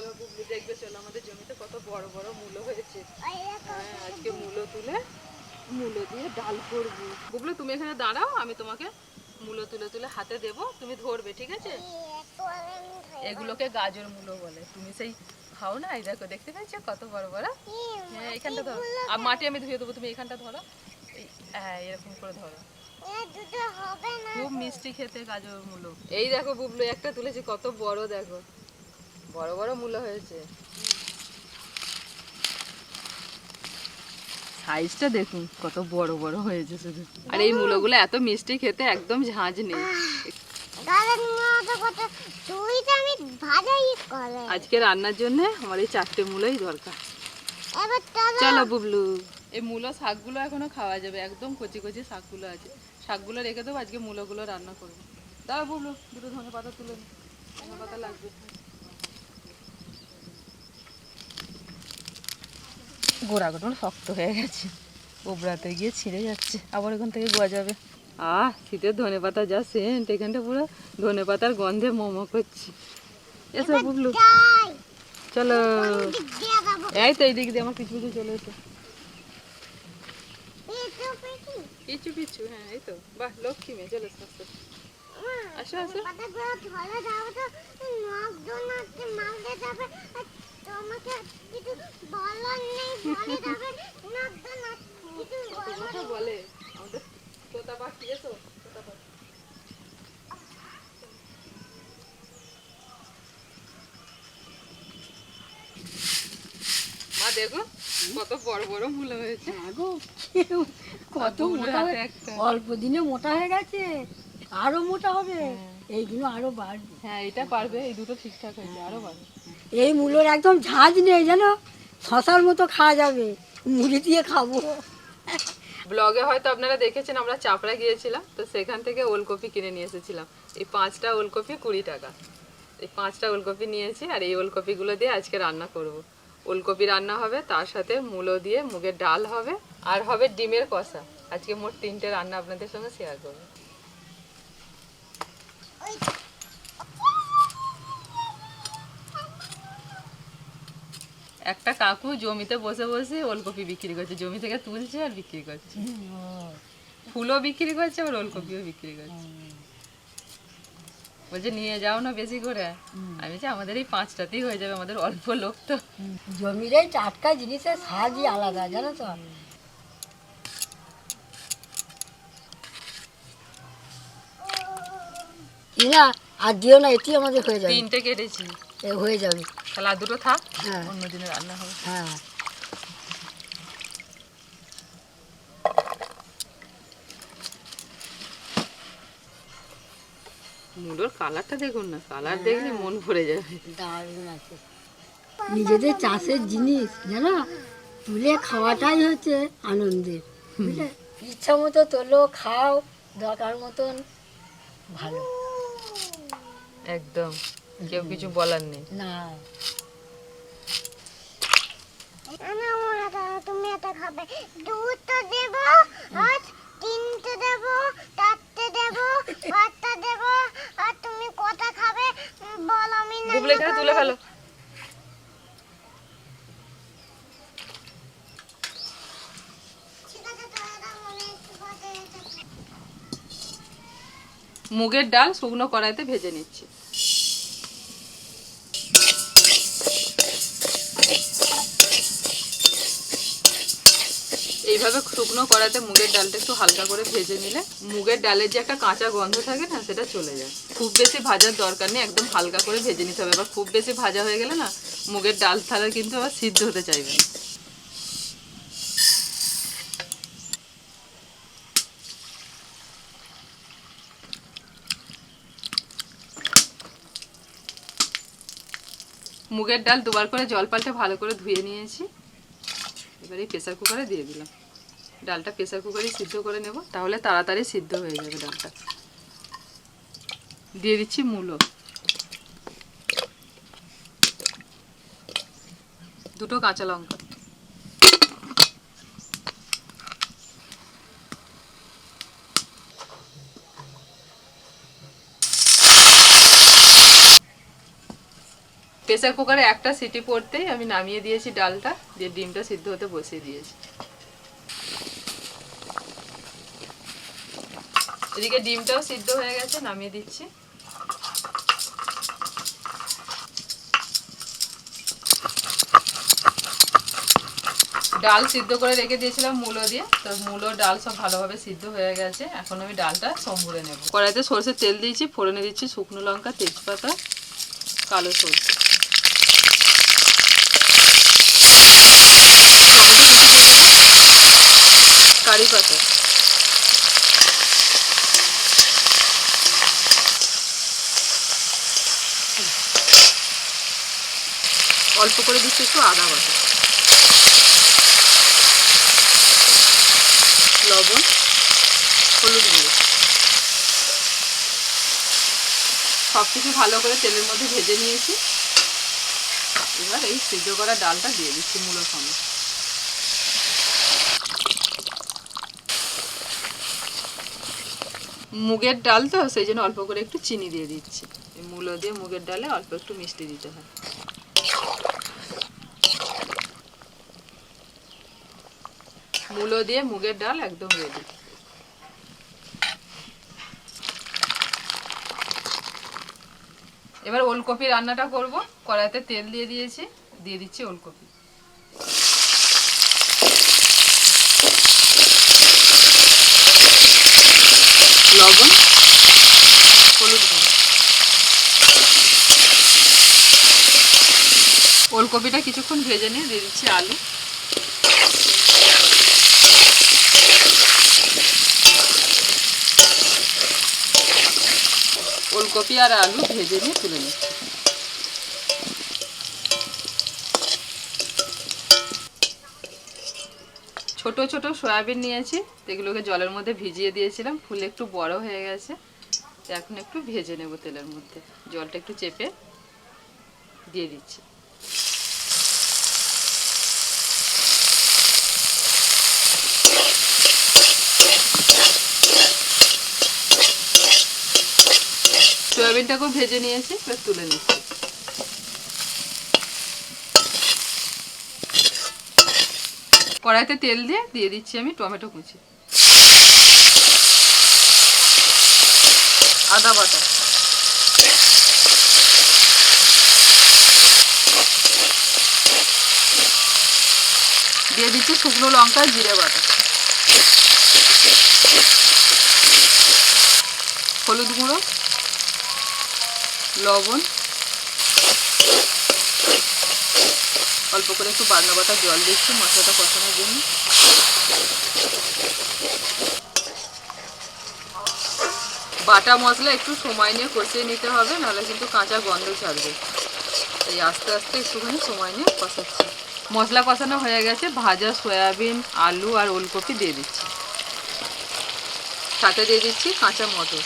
চলো বুবলি দেখবে, চলো আমাদের জমিতে কত বড় বড় মূলো হয়েছে। হ্যাঁ আজকে মূলো তুলে, মূলো দিয়ে ডাল করব। বুবলু, তুমি এখানে দাঁড়াও, আমি তোমাকে মূলো তুলে তুলে হাতে দেব, তুমি ধরবে, ঠিক আছে? এগুলোকে গাজর মূলো বলে। তুমি সেই খাও না? এই দেখো, দেখতে পাচ্ছ কত বড় বড়? হ্যাঁ এখানটা ধরো। আর মাটি আমি ধুয়ে দেবো, তুমি এখানটা ধরো। হ্যাঁ এরকম করে ধরো। খুব মিষ্টি খেতে গাজর মূলো। এই দেখো বুবলু, একটা তুলেছি, কত বড় দেখো। বড় বড় মূলো হয়েছে। সাইজটা দেখুন কত বড় বড় হয়েছে শুধু। আর এই মূলোগুলো এত মিষ্টি খেতে একদম ঝাঁঝ নেই। আজকে রান্নার জন্য আমার এই চারটে মূলোই দরকার। চলো বুবলু। এই মূলো শাকগুলো এখনও খাওয়া যাবে একদম কচি কচি শাকগুলো আছে। শাকগুলো রেখে দেবো আজকে মূলোগুলো রান্না করব। দাও বুবলু দুটো ধনে পাতা তুলে ধনে পাতা লাগবে। গোড়া গোটন শক্ত হয়ে গেছে। ওবরাতে গিয়ে ছিঁড়ে যাচ্ছে। আবার ওখান থেকে গোয়া যাবে। আহ শীতের ধনে পাতা যা সেন্ট এখানটা পুরো ধনে পাতার গন্ধে মোমো করছি। এসো বুবলু। চলো। দিক এই তো এইদিক দিয়ে আমার পিছু পিছু চলে এসো। এই পিছু পিছু হ্যাঁ এই তো। বাহ লক্ষ্মী মেয়ে চলে এসো আসো। আসো আসো। তোমাকে কিছু বলার নেই বলে যাবে নখ দোনা কিছু বলার বলে। আমাদের তোতা পাখি এসো তোতা পাখি। মা দেখো কত বড় বড় মূলা হয়েছে। আগো কত মোটা হয়ে অল্প দিনে মোটা হয়ে গেছে আরও মোটা হবে এইগুলো আরও বাড়বে। হ্যাঁ এটা পারবে এই দুটো ঠিকঠাক হয়েছে আরও পারবে এই মূলোর একদম ঝাঁজ নেই, জানো? শশার মতো খাওয়া যাবে। মুড়ি দিয়ে খাব। ব্লগে হয়তো আপনারা দেখেছেন, আমরা চাপড়া গিয়েছিলাম, তো সেখান থেকে ওলকপি কিনে নিয়ে এসেছিলাম। এই পাঁচটা ওলকপি কুড়ি টাকা। এই পাঁচটা ওলকপি নিয়েছি আর এই ওলকপিগুলো দিয়ে আজকে রান্না করব। ওলকপি রান্না হবে, তার সাথে মূলো দিয়ে মুগের ডাল হবে, আর হবে ডিমের কষা। আজকে মোট তিনটে রান্না আপনাদের সঙ্গে শেয়ার করব। একটা কাকু জমিতে বসে বসে ওলকপি বিক্রি করছে জমি থেকে তুলছে আর বিক্রি করছে। ফুলও বিক্রি করছে আবার ওলকপিও বিক্রি করছে। বলছে নিয়ে যাও না বেশি করে। আমি বলছি আমাদের এই পাঁচটাতেই হয়ে যাবে আমাদের অল্প লোক তো। জমির এই টাটকা জিনিসের স্বাদই আলাদা জানো তো? না আর দিও না এটি আমাদের হয়ে যাবে। তিনটে কেটেছি। হয়ে যাবে। তাহলে আর দুটো থাক। হ্যাঁ। অন্য দিনে রান্না হবে। হ্যাঁ। মুলোর কালারটা দেখুন না কালার দেখলে মন ভরে যাবে। দারুণ আছে। নিজেদের চাষের জিনিস জানো তুলে খাওয়াটাই হচ্ছে আনন্দের। বুঝলে? ইচ্ছা মতো তোলো খাও দরকার মতন ভালো। একদম। কেউ কিছু বলার নেই। না। তুমি এটা খাবে। দুটো দেব আর তিনটে দেব চারটে দেব পাঁচটা দেব আর তুমি কটা খাবে বল আমি না তুলে ফেলো। মুগের ডাল শুকনো কড়াইতে ভেজে নিচ্ছি। এইভাবে শুকনো করাতে মুগের ডালটা একটু হালকা করে ভেজে নিলে মুগের ডালের যে একটা কাঁচা গন্ধ থাকে না, সেটা চলে যায়। খুব বেশি ভাজার দরকার নেই, একদম হালকা করে ভেজে নিতে হবে। এবার খুব বেশি ভাজা হয়ে গেলে না, মুগের ডাল থালা কিন্তু আবার সিদ্ধ হতে চাইবে না। মুগের ডাল দুবার করে জল পাল্টে ভালো করে ধুয়ে নিয়েছি। এবার প্রেসার কুকারে দিয়ে দিলাম। ডালটা প্রেসার কুকারে সিদ্ধ করে নেব, তাহলে তাড়াতাড়ি সিদ্ধ হয়ে যাবে ডালটা। দিয়ে দিচ্ছি মূলো। দুটো কাঁচা লঙ্কা। প্রেসার কুকারে একটা সিটি পড়তেই আমি নামিয়ে দিয়েছি ডালটা, দিয়ে ডিমটা সিদ্ধ হতে বসিয়ে দিয়েছি। এদিকে ডিমটাও সিদ্ধ হয়ে গেছে, নামিয়ে দিচ্ছি। ডাল সিদ্ধ করে রেখে দিয়েছিলাম মূলো দিয়ে, তো মূলো, ডাল সব ভালোভাবে সিদ্ধ হয়ে গেছে। এখন আমি ডালটা সম্বরে নেব। কড়াইতে সরষের তেল দিয়েছি, ফোড়নে দিচ্ছি শুকনো লঙ্কা, তেজপাতা, কালো সরষে টমেটো কুচি দিয়ে দেবো কারি পাতা অল্প করে দিচ্ছি একটু আদা বাটা। লবণ, হলুদ গুঁড়ো। সব কিছু ভালো করে তেলের মধ্যে ভেজে নিয়েছি। এবার এই সিদ্ধ করা ডালটা দিয়ে দিচ্ছি মূলো সঙ্গে। মুগের ডাল তো, সেই জন্য অল্প করে একটু চিনি দিয়ে দিচ্ছি। মূলো দিয়ে মুগের ডালে অল্প একটু মিষ্টি দিতে হয়। মূলো দিয়ে মুগের ডাল একদম রেডি এবার ওলকপি রান্নাটা করব। কড়াইতে তেল দিয়ে দিয়েছি, দিয়ে দিচ্ছি ওলকপি। লবণ, হলুদ ওলকপিটা কিছুক্ষণ ভেজে নিয়ে দিয়ে দিচ্ছি আলু। আর আলু ভেজে নিয়ে তুলে নিচ্ছি। ছোট ছোট সয়াবিন নিয়েছি, এগুলোকে জলের মধ্যে ভিজিয়ে দিয়েছিলাম, ফুল একটু বড় হয়ে গেছে। এখন একটু ভেজে নেব তেলের মধ্যে। জলটা একটু চেপে দিয়ে দিচ্ছি। সয়াবিনটাকেও ভেজে নিয়েছি, এবার তুলে নিচ্ছি। কড়াইতে তেল দিয়ে দিয়ে দিচ্ছি আমি টমেটো কুচি। আদা বাটা। দিয়ে দিচ্ছি শুকনো লঙ্কা, জিরে বাটা। হলুদ গুঁড়ো। লবণ। অল্প করে একটু বাটনা বাটা জল দিচ্ছি, মশলাটা কষানোর জন্য। বাটা মশলা একটু সময় নিয়ে কষিয়ে নিতে হবে, নাহলে কিন্তু কাঁচা গন্ধ ছাড়বে। এই আস্তে আস্তে একটুখানি সময় নিয়ে কষাচ্ছি। মশলা কষানো হয়ে গেছে, ভাজা সয়াবিন, আলু আর ওলকপি দিয়ে দিচ্ছি। সাথে দিয়ে দিচ্ছি কাঁচা মটর।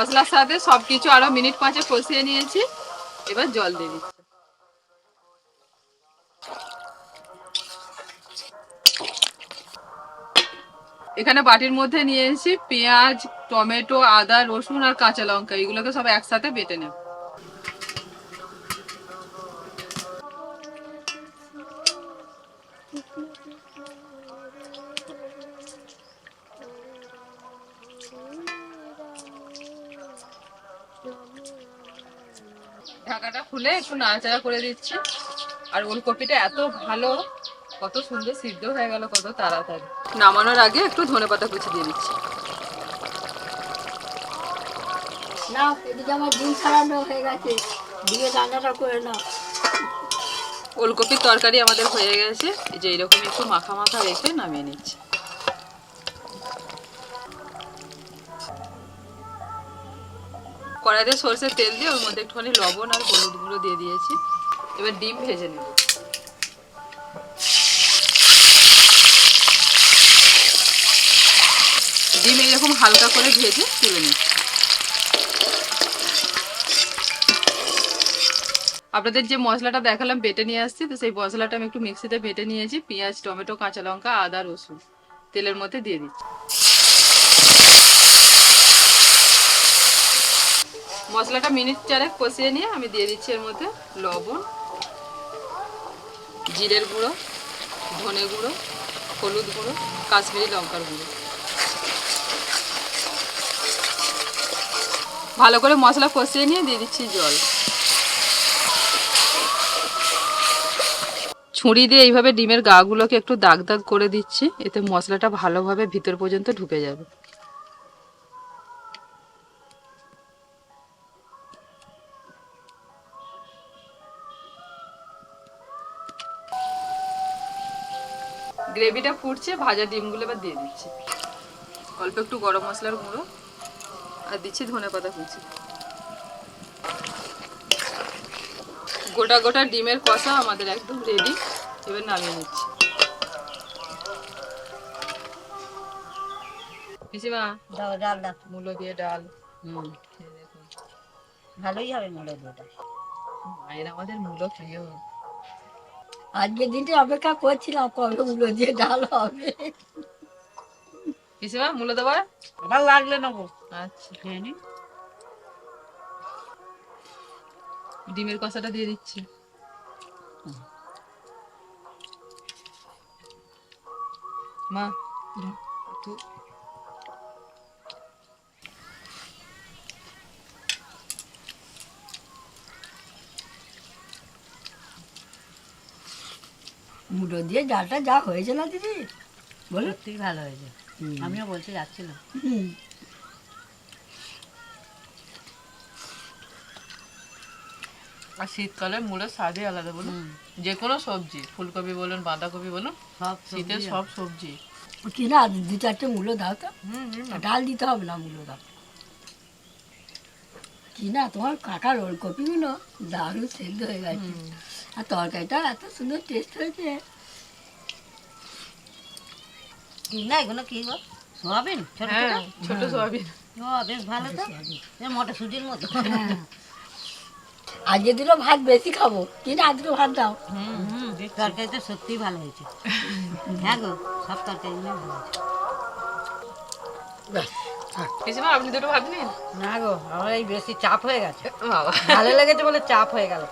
মশলার সাথে সব কিছু আরও মিনিট পাঁচে কষিয়ে নিয়েছি। এবার জল দিয়ে দিচ্ছি। এখানে বাটির মধ্যে নিয়ে এসেছি পেঁয়াজ, টমেটো, আদা, রসুন আর কাঁচা লঙ্কা। এগুলোকে সব একসাথে বেটে নেব। ঢাকাটা খুলে একটু নাড়াচাড়া করে দিচ্ছি। আর ওলকপিটা এত ভালো কত সুন্দর সিদ্ধ হয়ে গেল কত তাড়াতাড়ি। নামানোর আগে একটু ধনেপাতা কুচি দিয়ে দিচ্ছি। না এদিকে আমার ডিম ছাড়ানো হয়ে গেছে। দিয়ে রান্নাটা করে নাও। ওলকপির তরকারি আমাদের হয়ে গেছে। এই যে এরকম একটু মাখা মাখা রেখে নামিয়ে নিচ্ছি। কড়াইতে সরষের তেল দিয়ে ওর মধ্যে একটুখানি লবণ আর হলুদ গুঁড়ো দিয়ে দিয়েছি। এবার ডিম ভেজে নেব। ডিম এরকম হালকা করে ভেজে তুলে নিচ্ছি। আপনাদের যে মশলাটা দেখালাম, বেটে নিয়ে আসছি, তো সেই মশলাটা আমি একটু মিক্সিতে বেটে নিয়েছি। পেঁয়াজ, টমেটো, কাঁচা লঙ্কা, আদা, রসুন। তেলের মধ্যে দিয়ে দিচ্ছি। মশলাটা মিনিট চারেক কষিয়ে নিয়ে আমি দিয়ে দিচ্ছি এর মধ্যে লবণ, জিরের গুঁড়ো, ধনে গুঁড়ো, হলুদ গুঁড়ো, কাশ্মীরি লঙ্কার গুঁড়ো। ভালো করে মশলা কষিয়ে নিয়ে দিয়ে দিচ্ছি জল। ছুরি দিয়ে এইভাবে ডিমের গাগুলোকে একটু দাগ দাগ করে দিচ্ছি, এতে মশলাটা ভালোভাবে ভিতর পর্যন্ত ঢুকে যাবে। গ্রেভিটা ফুটছে ভাজা ডিমগুলো এবার দিয়ে দিচ্ছি। অল্প একটু গরম মশলার গুঁড়ো আর দিচ্ছি ধনে পাতা কুচি। গোটা গোটা ডিমের কষা আমাদের একদম রেডি এবার নামিয়ে নিচ্ছি। পিসিমা দাও ডাল দাও। মূলো দিয়ে ডাল। হুম। ভালোই হবে মায়ের আমাদের মূলো প্রিয় আজকে দিনটা অপেক্ষা করছিলাম কবে উলো দিয়ে ডাল হবে। পিসিমা মূলো দেবো আবার লাগলে নেব। আচ্ছা খেয়ে নি। ডিমের কষাটা দিয়ে দিচ্ছি। মা একটু মুলো দিয়ে ডালটা যা হয়েছে না দিদি? বলো। সত্যি ভালো হয়েছে। আমিও বলতে যাচ্ছিলাম। আর শীতকালে মূলের স্বাদই আলাদা বলুন। যে কোনো সবজি ফুলকপি বলুন বাঁধাকপি বলুন সব শীতের সব সবজি। কিনা দু চারটে মূলো দাও তো। ডাল দিতে হবে না মূলো দাও। কি না তোমার কাকার ওলকপিগুলো দারুণ সেদ্ধ হয়ে গেছে। আর তরকারিটা এত সুন্দর টেস্ট হয়েছে কি না এগুলো কি গো সোয়াবিন ছোট ছোট ছোট ও বেশ ভালো তো মটরশুটির মতো আজকে দুটো ভাত বেশি খাব কি না দুটো ভাত দাও তরকারিটা ভালো হয়েছে হ্যাঁ গো সব তরকারি ভালো হয়েছে ব্যাস, থাক। পিসিমা আপনি দুটো ভাত নিন না গো আমার এই বেশি চাপ হয়ে গেছে ভালো লেগেছে বলে চাপ হয়ে গেল